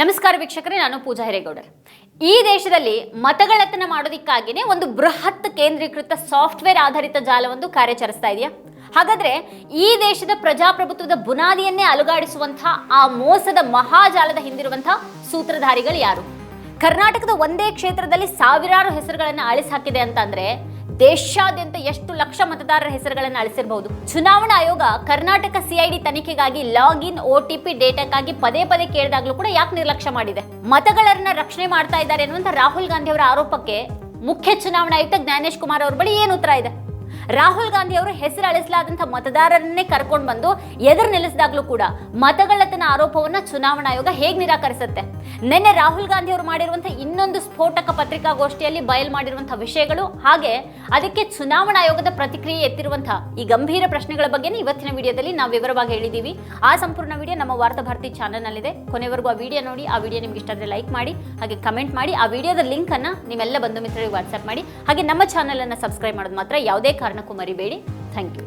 ನಮಸ್ಕಾರ ವೀಕ್ಷಕರೇ, ನಾನು ಪೂಜಾ ಹಿರೇಗೌಡರ್. ಈ ದೇಶದಲ್ಲಿ ಮತಗಳತನ ಮಾಡೋದಕ್ಕಾಗಿನೇ ಒಂದು ಬೃಹತ್ ಕೇಂದ್ರೀಕೃತ ಸಾಫ್ಟ್ವೇರ್ ಆಧಾರಿತ ಜಾಲವೊಂದು ಕಾರ್ಯಾಚರಿಸ್ತಾ ಇದೆಯಾ? ಹಾಗಾದ್ರೆ ಈ ದೇಶದ ಪ್ರಜಾಪ್ರಭುತ್ವದ ಬುನಾದಿಯನ್ನೇ ಅಲುಗಾಡಿಸುವಂತಹ ಆ ಮೋಸದ ಮಹಾಜಾಲದ ಹಿಂದಿರುವಂತಹ ಸೂತ್ರಧಾರಿಗಳು ಯಾರು? ಕರ್ನಾಟಕದ ಒಂದೇ ಕ್ಷೇತ್ರದಲ್ಲಿ ಸಾವಿರಾರು ಹೆಸರುಗಳನ್ನು ಅಳಿಸಿ ಹಾಕಿದೆ ದೇಶಾದ್ಯಂತ ಎಷ್ಟು ಲಕ್ಷ ಮತದಾರರ ಹೆಸರುಗಳನ್ನು ಅಳಿಸಿರಬಹುದು ಚುನಾವಣಾ ಆಯೋಗ ಕರ್ನಾಟಕ ಸಿಐಡಿ ತನಿಖೆಗಾಗಿ ಲಾಗಿನ್ ಒ ಟಿ ಪಿ ಡೇಟಾಕ್ಕಾಗಿ ಪದೇ ಪದೇ ಕೇಳಿದಾಗಲೂ ಕೂಡ ಯಾಕೆ ನಿರ್ಲಕ್ಷ್ಯ ಮಾಡಿದೆ? ಮತಗಳನ್ನ ರಕ್ಷಣೆ ಮಾಡ್ತಾ ಇದ್ದಾರೆ ಅನ್ನುವಂಥ ರಾಹುಲ್ ಗಾಂಧಿ ಅವರ ಆರೋಪಕ್ಕೆ ಮುಖ್ಯ ಚುನಾವಣಾ ಆಯುಕ್ತ ಜ್ಞಾನೇಶ್ ಕುಮಾರ್ ಅವ್ರ ಬಳಿ ಏನು ಉತ್ತರ ಇದೆ? ರಾಹುಲ್ ಗಾಂಧಿ ಅವರು ಹೆಸರು ಅಳಿಸಲಾದಂಥ ಮತದಾರರನ್ನೇ ಕರ್ಕೊಂಡು ಬಂದು ಎದುರು ನಿಲ್ಲಿಸಿದಾಗಲೂ ಕೂಡ ಮತಗಳತನ ಆರೋಪವನ್ನ ಚುನಾವಣಾ ಆಯೋಗ ಹೇಗೆ ನಿರಾಕರಿಸುತ್ತೆ? ನಿನ್ನೆ ರಾಹುಲ್ ಗಾಂಧಿ ಅವರು ಮಾಡಿರುವಂತಹ ಇನ್ನೊಂದು ಸ್ಫೋಟಕ ಪತ್ರಿಕಾಗೋಷ್ಠಿಯಲ್ಲಿ ಬಯಲು ಮಾಡಿರುವಂತಹ ವಿಷಯಗಳು, ಹಾಗೆ ಅದಕ್ಕೆ ಚುನಾವಣಾ ಆಯೋಗದ ಪ್ರತಿಕ್ರಿಯೆ ಎತ್ತಿರುವಂತಹ ಈ ಗಂಭೀರ ಪ್ರಶ್ನೆಗಳ ಬಗ್ಗೆ ಇವತ್ತಿನ ವಿಡಿಯೋದಲ್ಲಿ ನಾವು ವಿವರವಾಗಿ ಹೇಳಿದ್ದೀವಿ. ಆ ಸಂಪೂರ್ಣ ವಿಡಿಯೋ ನಮ್ಮ ವಾರ್ತಾ ಭಾರತಿ ಚಾನಲ್ನಲ್ಲಿದೆ. ಕೊನೆವರೆಗೂ ಆ ವಿಡಿಯೋ ನೋಡಿ, ಆ ವಿಡಿಯೋ ನಿಮ್ಗೆ ಇಷ್ಟ ಆದರೆ ಲೈಕ್ ಮಾಡಿ, ಹಾಗೆ ಕಮೆಂಟ್ ಮಾಡಿ, ಆ ವಿಡಿಯೋದ ಲಿಂಕ್ ಅನ್ನ ನಿಮ್ಮೆಲ್ಲ ಬಂಧು ಮಿತ್ರರಿಗೆ ವಾಟ್ಸ್ಆಪ್ ಮಾಡಿ. ಹಾಗೆ ನಮ್ಮ ಚಾನಲನ್ನು ಸಬ್ಸ್ಕ್ರೈಬ್ ಮಾಡೋದು ಮಾತ್ರ, ಯಾವುದೇ ಕಾರಣಕ್ಕೂ ಮರಿಬೇಡಿ ಥ್ಯಾಂಕ್ ಯು.